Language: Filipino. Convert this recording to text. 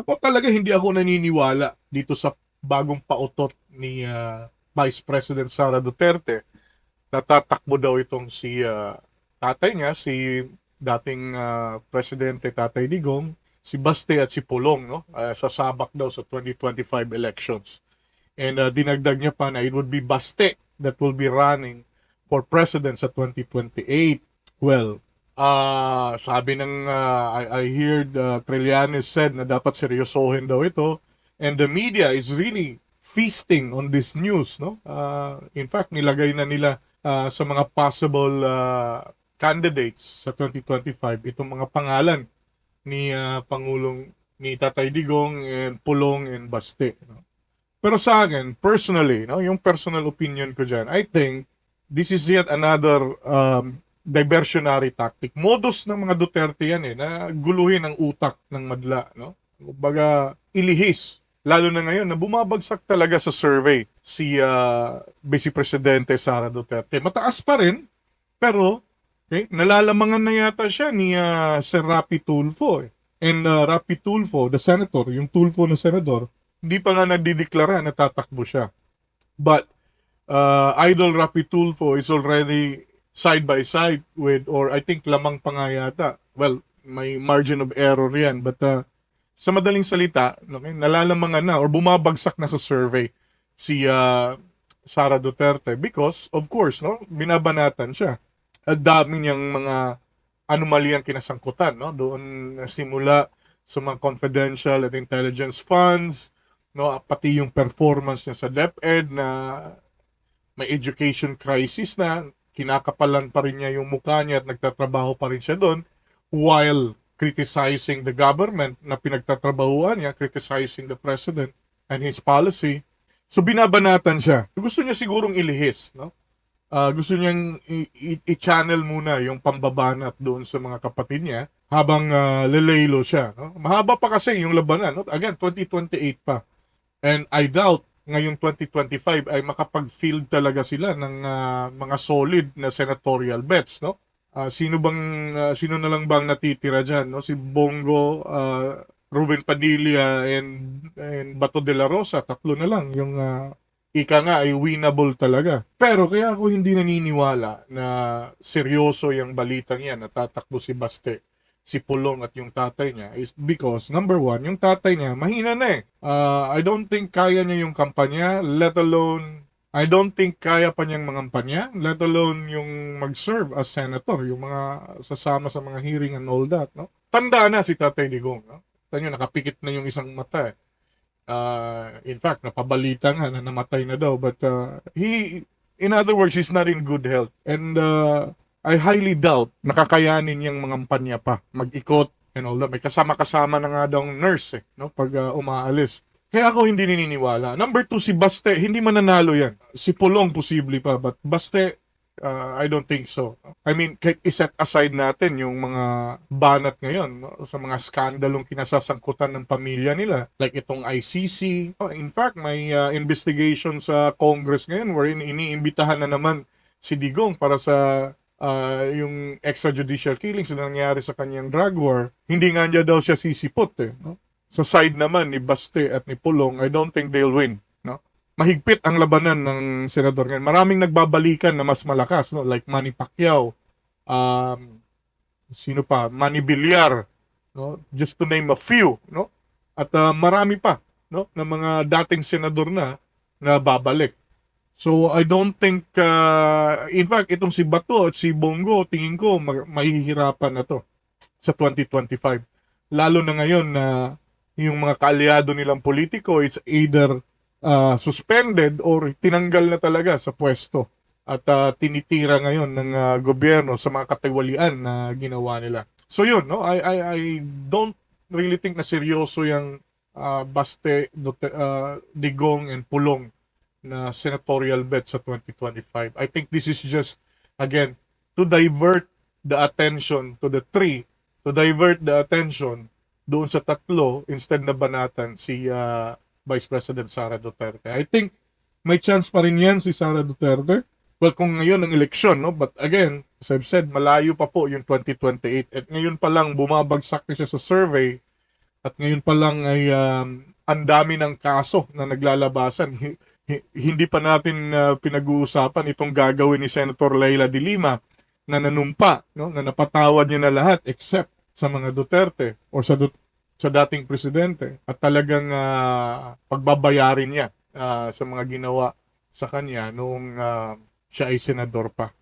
Ako talaga hindi ako naniniwala dito sa bagong pautot ni ah, Vice President Sara Duterte. Natatakbo daw itong si ah, tatay niya, si dating ah, Presidente Tatay Digong, si Baste at si Pulong, no? Ah, sasabak daw sa 2025 elections. And ah, dinagdag niya pa na it would be Baste that will be running for president sa 2028. Well, ah sabi ng ah, I, I heard uh, Trillanes said na dapat seryosohin daw ito and the media is really feasting on this news no Ah, in fact nilagay na nila ah, sa mga possible ah, candidates sa 2025 itong mga pangalan ni ah, Pangulong ni Tatay Digong and Pulong and Baste no? pero sa akin personally no yung personal opinion ko diyan I think this is yet another um, diversionary tactic. Modus ng mga Duterte yan eh, na guluhin ang utak ng madla. No? Kumbaga, ilihis. Lalo na ngayon na bumabagsak talaga sa survey si ah, Vice Presidente Sara Duterte. Mataas pa rin, pero okay, nalalamangan na yata siya ni ah, Sir Rapi Tulfo. Eh. And uh, Rapi Tulfo, the senator, yung Tulfo na senador, hindi pa nga nagdideklara na tatakbo siya. But uh, Idol Rapi Tulfo is already side by side with, or I think lamang pa nga yata. Well, may margin of error yan. But uh, sa madaling salita, okay, nalalamangan na or bumabagsak na sa survey si uh, Sara Duterte because, of course, no, binabanatan siya. Ang dami niyang mga anomalyang kinasangkutan. No? Doon simula sa mga confidential at intelligence funds, no, pati yung performance niya sa DepEd na may education crisis na kinakapalan pa rin niya yung mukha niya at nagtatrabaho pa rin siya doon while criticizing the government na pinagtatrabahuan niya, criticizing the president and his policy. So binabanatan siya. Gusto niya sigurong ilihis, no? Ah, gusto niyang i-channel muna yung pambabanat doon sa mga kapatid niya habang uh, lelelo siya. No? Mahaba pa kasi yung labanan. No? Again, 2028 pa. And I doubt ngayong 2025 ay makapag-field talaga sila ng ah, mga solid na senatorial bets, no? Ah, sino bang ah, sino na lang bang natitira diyan, no? Si Bongo, ah, Ruben Padilla and and Bato de la Rosa, tatlo na lang yung ah, ika nga ay winnable talaga. Pero kaya ako hindi naniniwala na seryoso yung balitang yan na tatakbo si Baste si Pulong at yung tatay niya is because number one, yung tatay niya mahina na eh. Uh, I don't think kaya niya yung kampanya, let alone I don't think kaya pa niyang mangampanya, let alone yung mag-serve as senator, yung mga sasama sa mga hearing and all that, no? Tanda na si Tatay Digong, no? Tanyo, nakapikit na yung isang mata. eh. Uh, in fact, napabalita nga na namatay na daw, but uh, he, in other words, he's not in good health. And uh, I highly doubt nakakayanin niyang mangampanya pa, mag-ikot and all that. May kasama-kasama na nga daw nurse eh, no? pag uh, umaalis. Kaya ako hindi nininiwala. Number two, si Baste, hindi mananalo yan. Si Pulong posible pa, but Baste, uh, I don't think so. I mean, kahit iset aside natin yung mga banat ngayon no? sa mga skandalong kinasasangkutan ng pamilya nila. Like itong ICC. Oh, in fact, may uh, investigation sa Congress ngayon wherein iniimbitahan na naman si Digong para sa uh, yung extrajudicial killings na nangyari sa kanyang drug war. Hindi nga niya daw siya sisipot eh. No? Sa side naman ni Baste at ni Pulong, I don't think they'll win. No? Mahigpit ang labanan ng senador ngayon. Maraming nagbabalikan na mas malakas, no? like Manny Pacquiao, um, sino pa, Manny Villar, no? just to name a few. No? At uh, marami pa no? na mga dating senador na na babalik. So I don't think, uh, in fact, itong si Bato at si Bongo, tingin ko ma- mahihirapan na to sa 2025. Lalo na ngayon na yung mga kaalyado nilang politiko is either uh, suspended or tinanggal na talaga sa pwesto at uh, tinitira ngayon ng uh, gobyerno sa mga katiwalian na ginawa nila. So yun, no? I, I, I don't really think na seryoso yung uh, Baste, Dute- uh, Digong and Pulong na senatorial bet sa 2025. I think this is just, again, to divert the attention to the three, to divert the attention doon sa tatlo instead na banatan si uh, Vice President Sara Duterte. I think may chance pa rin yan si Sara Duterte. Well, kung ngayon ang eleksyon, no? But again, as I've said, malayo pa po yung 2028. At ngayon pa lang, bumabagsak na siya sa survey At ngayon pa lang ay um, ang dami ng kaso na naglalabasan. Hi- hi- hindi pa natin uh, pinag-uusapan itong gagawin ni Senator Leila de Lima na nanumpa, no? na napatawad niya na lahat except sa mga Duterte o sa Dut- sa dating presidente at talagang ah, pagbabayarin niya ah, sa mga ginawa sa kanya noong ah, siya ay senador pa.